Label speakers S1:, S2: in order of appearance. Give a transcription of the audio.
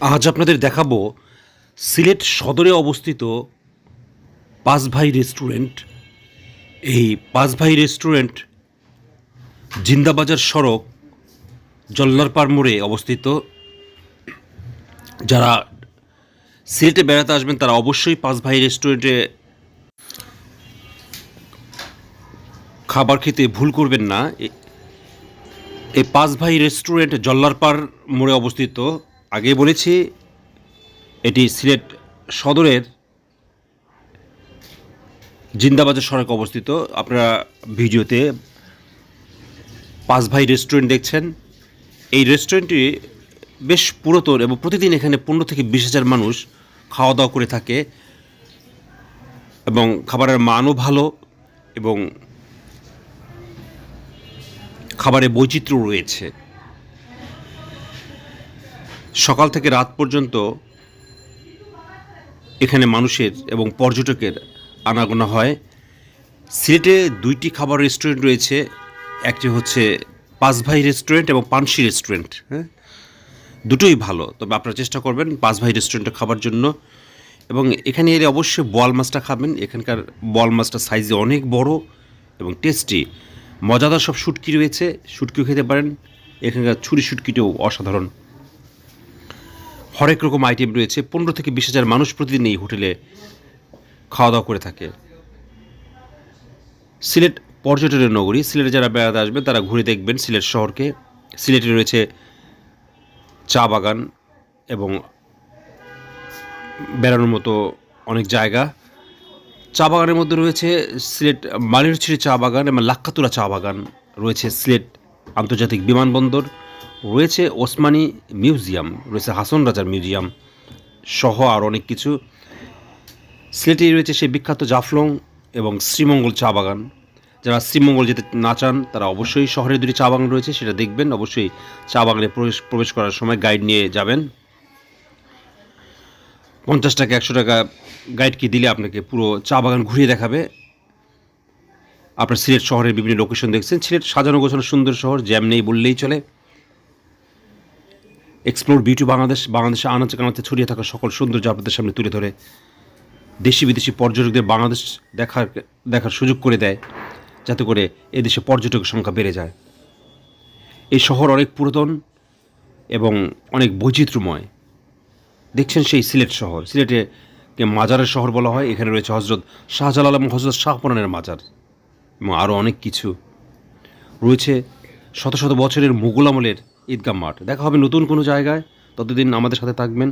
S1: আজ আপনাদের দেখাবো সিলেট সদরে অবস্থিত পাঁচভাই রেস্টুরেন্ট। এই পাঁচভাই রেস্টুরেন্ট জিন্দাবাজার সড়ক, জল্লারপাড় মোড়ে অবস্থিত। যারা সিলেটে বেড়াতে আসবেন, তারা অবশ্যই পাঁচভাই রেস্টুরেন্টে খাবার খেতে ভুল করবেন না। এই পাঁচ ভাই রেস্টুরেন্ট জল্লারপাড় মোড়ে অবস্থিত। আগে বলেছি, এটি সিলেট সদরের জিন্দাবাজার সড়কে অবস্থিত। আপনারা ভিডিওতে পাঁচ ভাই রেস্টুরেন্ট দেখছেন। এই রেস্টুরেন্টটি বেশ পুরাতন এবং প্রতিদিন এখানে পনেরো থেকে বিশ হাজার মানুষ খাওয়া দাওয়া করে থাকে এবং খাবারের মানও ভালো এবং খাবারে বৈচিত্র্য রয়েছে। সকাল থেকে রাত পর্যন্ত এখানে মানুষের এবং পর্যটকের আনাগোনা হয়। সিলেটে দুইটি খাবার রেস্টুরেন্ট রয়েছে, একটি হচ্ছে পাঁচভাই রেস্টুরেন্ট এবং পানসি রেস্টুরেন্ট হ্যাঁ? দুটোই ভালো, তবে আপনারা চেষ্টা করবেন পাঁচভাই রেস্টুরেন্টে খাবার জন্য। এবং এখানে এলে অবশ্যই বল মাছটা খাবেন, এখানকার বল মাছটা সাইজে অনেক বড় এবং টেস্টি মজাদার সব শুটকি রয়েছে, শুটকিও খেতে পারেন, এখানকার ছুরি শুটকিটাও অসাধারণ। হরেক রকম আইটেম রয়েছে। পনেরো থেকে বিশ হাজার মানুষ প্রতিদিন এই হোটেলে খাওয়া দাওয়া করে থাকে। সিলেট পর্যটনের নগরী। সিলেটে যারা বেড়াতে আসবেন, তারা ঘুরে দেখবেন সিলেট শহরকে। সিলেটে রয়েছে চা বাগান এবং বেড়ানোর মতো অনেক জায়গা। চা বাগানের মধ্যে রয়েছে সিলেট মালিরছিড়ি চা বাগান এবং লাক্কাতুরা চা বাগান রয়েছে সিলেট আন্তর্জাতিক বিমানবন্দর। রয়েছে ওসমানী মিউজিয়াম, রয়েছে হাসন রাজার মিউজিয়াম সহ আর অনেক কিছু। সিলেটে রয়েছে সেই বিখ্যাত জাফলং এবং শ্রীমঙ্গল চা বাগান। যারা শ্রীমঙ্গল যেতে না চান, তারা অবশ্যই শহরে দুটি চা বাগান রয়েছে, সেটা দেখবেন। অবশ্যই চা বাগানে প্রবেশ প্রবেশ করার সময় গাইড নিয়ে যাবেন। পঞ্চাশ টাকা, একশো টাকা গাইডকে দিলে আপনাকে পুরো চা বাগান ঘুরিয়ে দেখাবে। আপনার সিলেট শহরের বিভিন্ন লোকেশন দেখছেন। সিলেট সাজানো গোছানো সুন্দর শহর, জ্যাম নেই বললেই চলে। এক্সপ্লোর বিউটি বাংলাদেশ বাংলাদেশে আনাচে কানাচে ছড়িয়ে থাকা সকল সৌন্দর্য আপনাদের সামনে তুলে ধরে। দেশি বিদেশি পর্যটকদের বাংলাদেশ দেখার দেখার সুযোগ করে দেয়, যাতে করে এদেশে পর্যটকের সংখ্যা বেড়ে যায়। এই শহর অনেক পুরাতন এবং অনেক বৈচিত্র্যময়। দেখছেন সেই সিলেট শহর। সিলেটে মাজারের শহর বলা হয়, এখানে রয়েছে হজরত শাহজালাল এবং হজরত শাহপরানের মাজার এবং আরও অনেক কিছু। রয়েছে শত শত বছরের মুঘল আমলের ঈদগাহ মাঠ। দেখা হবে নতুন কোনো জায়গায়। ততদিন আমাদের সাথে থাকবেন।